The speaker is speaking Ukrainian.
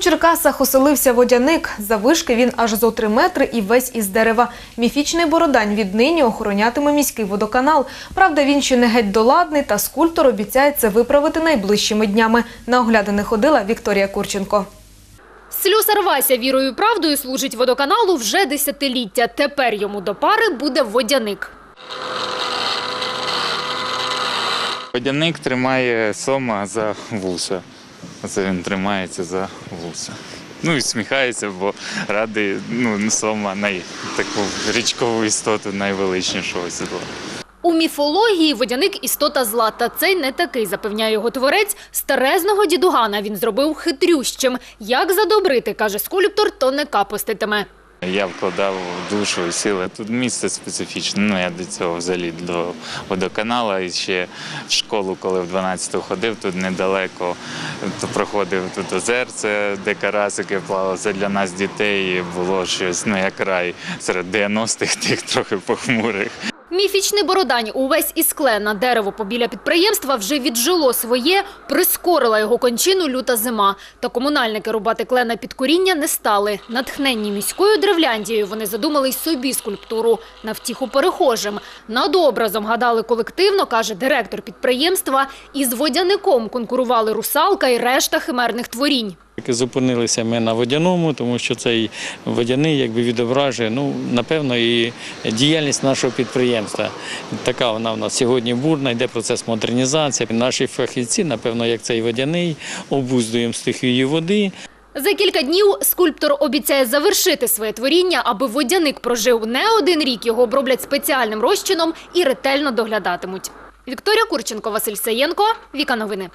Черкасах оселився водяник. Завишки він аж зо три метри і весь із дерева. Міфічний бородань віднині охоронятиме міський водоканал. Правда, він ще не геть доладний, та скульптор обіцяє це виправити найближчими днями. На оглядини ходила Вікторія Курченко. Слюсар Вася вірою і правдою служить водоканалу вже десятиліття. Тепер йому до пари буде водяник. Водяник тримає сома за вуса. Оце він тримається за вуса. Ну і сміхається, бо радий ну, сома най, таку річкову істоту найвеличнішого сідла. У міфології водяник істота зла, та цей не такий, запевняє його творець. Старезного дідугана він зробив хитрющим. Як задобрити, каже скульптор, то не капоститиме. Я вкладав душу і сили. Тут місце специфічне. Ну я до цього взагалі до водоканала і ще в школу, коли в 12-ту ходив, тут недалеко то проходив тут озерце, де карасики плавали. Це для нас дітей було щось, ну як рай серед 90-х, тих трохи похмурих. Міфічний бородань увесь із клена дерево побіля підприємства вже віджило своє, прискорила його кончину люта зима. Та комунальники рубати клена під коріння не стали. Натхненні міською древляндією вони задумали й собі скульптуру на втіху перехожим. Над образом гадали колективно, каже директор підприємства. Із водяником конкурували русалка і решта химерних творінь. Зупинилися ми на водяному, тому що цей водяний якби відображує, ну напевно, і діяльність нашого підприємства. Така вона в нас сьогодні бурна, йде процес модернізації. Наші фахівці, напевно, як цей водяний, обуздуємо стихію води. За кілька днів скульптор обіцяє завершити своє творіння, аби водяник прожив не один рік. Його оброблять спеціальним розчином і ретельно доглядатимуть. Вікторія Курченко, Василь Саєнко, Віка Новини.